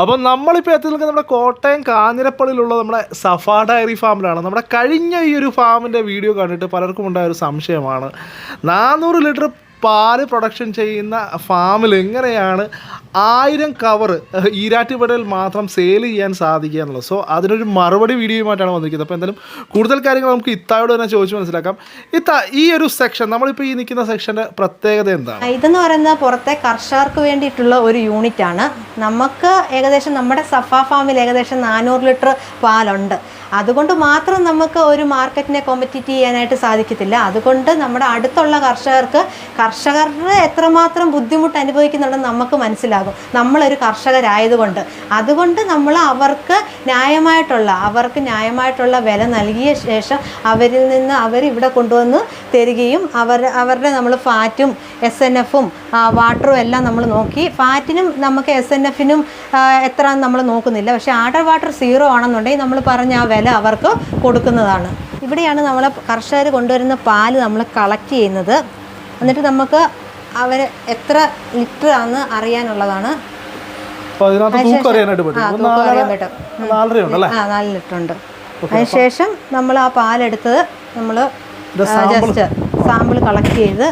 അപ്പം നമ്മളിപ്പോൾ എത്തി നിൽക്കുന്നത് നമ്മുടെ കോട്ടയം കാഞ്ഞിരപ്പള്ളിയിലുള്ള നമ്മുടെ സഫാ ഡയറി ഫാമിലാണ്. നമ്മുടെ കഴിഞ്ഞ ഈ ഒരു ഫാമിന്റെ വീഡിയോ കണ്ടിട്ട് പലർക്കും ഉണ്ടായ ഒരു സംശയമാണ്. നാനൂറ് ലിറ്റർ പാൽ പ്രൊഡക്ഷൻ ചെയ്യുന്ന ഫാമിൽ എങ്ങനെയാണ് ആയിരം കവർ ഈരാറ്റുപടയിൽ മാത്രം സെയിൽ ചെയ്യാൻ സാധിക്കുക എന്നുള്ളത്. സോ അതിനൊരു മറുപടി വീഡിയോയുമായിട്ടാണ് വന്നിരിക്കുന്നത്. അപ്പോൾ എന്തായാലും കൂടുതൽ കാര്യങ്ങൾ നമുക്ക് ഇത്തായോട് തന്നെ ചോദിച്ച് മനസ്സിലാക്കാം. ഇത്ത ഈ ഒരു സെക്ഷൻ നമ്മളിപ്പോൾ ഈ നിൽക്കുന്ന സെക്ഷന്റെ പ്രത്യേകത എന്താണ്? ഇതെന്ന് പറയുന്നത് പുറത്തെ കർഷകർക്ക് വേണ്ടിയിട്ടുള്ള ഒരു യൂണിറ്റ് ആണ്. നമുക്ക് ഏകദേശം നമ്മുടെ സഫ ഫാമിൽ ഏകദേശം നാനൂറ് ലിറ്റർ പാലുണ്ട്. അതുകൊണ്ട് മാത്രം നമുക്ക് ഒരു മാർക്കറ്റിനെ കോമ്പറ്റീറ്റ് ചെയ്യാനായിട്ട് സാധിക്കത്തില്ല. അതുകൊണ്ട് നമ്മുടെ അടുത്തുള്ള കർഷകർക്ക് കർഷകരുടെ എത്രമാത്രം ബുദ്ധിമുട്ട് അനുഭവിക്കുന്നുണ്ടെന്ന് നമുക്ക് മനസ്സിലാകും. നമ്മളൊരു കർഷകരായതുകൊണ്ട്. അതുകൊണ്ട് നമ്മൾ അവർക്ക് ന്യായമായിട്ടുള്ള അവർക്ക് ന്യായമായിട്ടുള്ള വില നൽകിയ ശേഷം അവരിൽ നിന്ന് അവർ ഇവിടെ കൊണ്ടുവന്ന് തരികയും അവർ അവരുടെ നമ്മൾ ഫാറ്റും എസ് എൻ എഫും വാട്ടറും എല്ലാം നമ്മൾ നോക്കി. ഫാറ്റിനും നമുക്ക് എസ് എൻ എഫിനും എത്ര നമ്മൾ നോക്കുന്നില്ല. പക്ഷേ ആർഡർ വാട്ടർ സീറോ ആണെന്നുണ്ടെങ്കിൽ നമ്മൾ പറഞ്ഞ ആ വില അവർക്ക് കൊടുക്കുന്നതാണ്. ഇവിടെയാണ് നമ്മൾ കർഷകർ കൊണ്ടുവരുന്ന പാൽ നമ്മൾ കളക്ട് ചെയ്യുന്നത്. എന്നിട്ട് നമുക്ക് അവർ എത്ര ലിറ്റർ ആണെന്ന് അറിയാനുള്ളതാണ് നാല് ലിറ്റർ ഉണ്ട്. അതിനുശേഷം നമ്മൾ ആ പാലെടുത്തത് നമ്മൾ ജസ്റ്റ് സാമ്പിൾ കളക്ട് ചെയ്ത്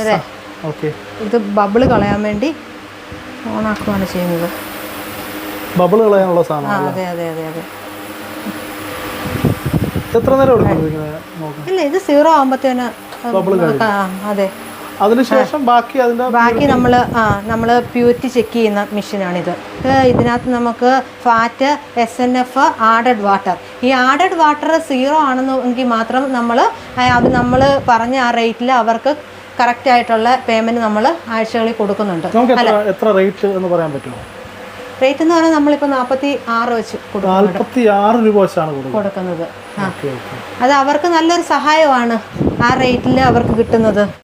അതെ. ഇത് ബബിൾ കളയാൻ വേണ്ടി ഓണാക്കുകയാണ് ചെയ്യുന്നത്. ബബിൾ കളയാനുള്ള സാധനം അതെ അതെ അതെ അതെ. എത്ര നേരം എടുക്കും? ഇല്ല ഇത് സീറോ ആകുമ്പോഴത്തേന് അതെ. അതിനുശേഷം ബാക്കി അതിന്റെ ബാക്കി നമ്മൾ ആ നമ്മൾ പ്യൂരിറ്റി ചെക്ക് ചെയ്യുന്ന മെഷീനാണിത്. ഇത് ഇതിനകത്ത് നമുക്ക് fat S N F added water ഈ ആഡഡ് വാട്ടർ സീറോ ആണെന്നെങ്കിൽ മാത്രം നമ്മൾ അത് നമ്മൾ പറഞ്ഞ ആ റേറ്റിൽ അവർക്ക് കറക്റ്റ് ആയിട്ടുള്ള പേയ്മെന്റ് നമ്മൾ ആഴ്ചകളിൽ കൊടുക്കുന്നുണ്ട്. എത്ര റേറ്റ് എന്ന് പറയാൻ പറ്റുമോ? റേറ്റ് എന്ന് പറഞ്ഞാൽ നമ്മളിപ്പോൾ നാൽപ്പത്തി ആറ് വെച്ച് നാൽപ്പത്തി ആറ് രൂപ വെച്ചാണ് കൊടുക്കുന്നത്. അത് അവർക്ക് നല്ലൊരു സഹായമാണ് ആ റേറ്റിൽ അവർക്ക് കിട്ടുന്നത്.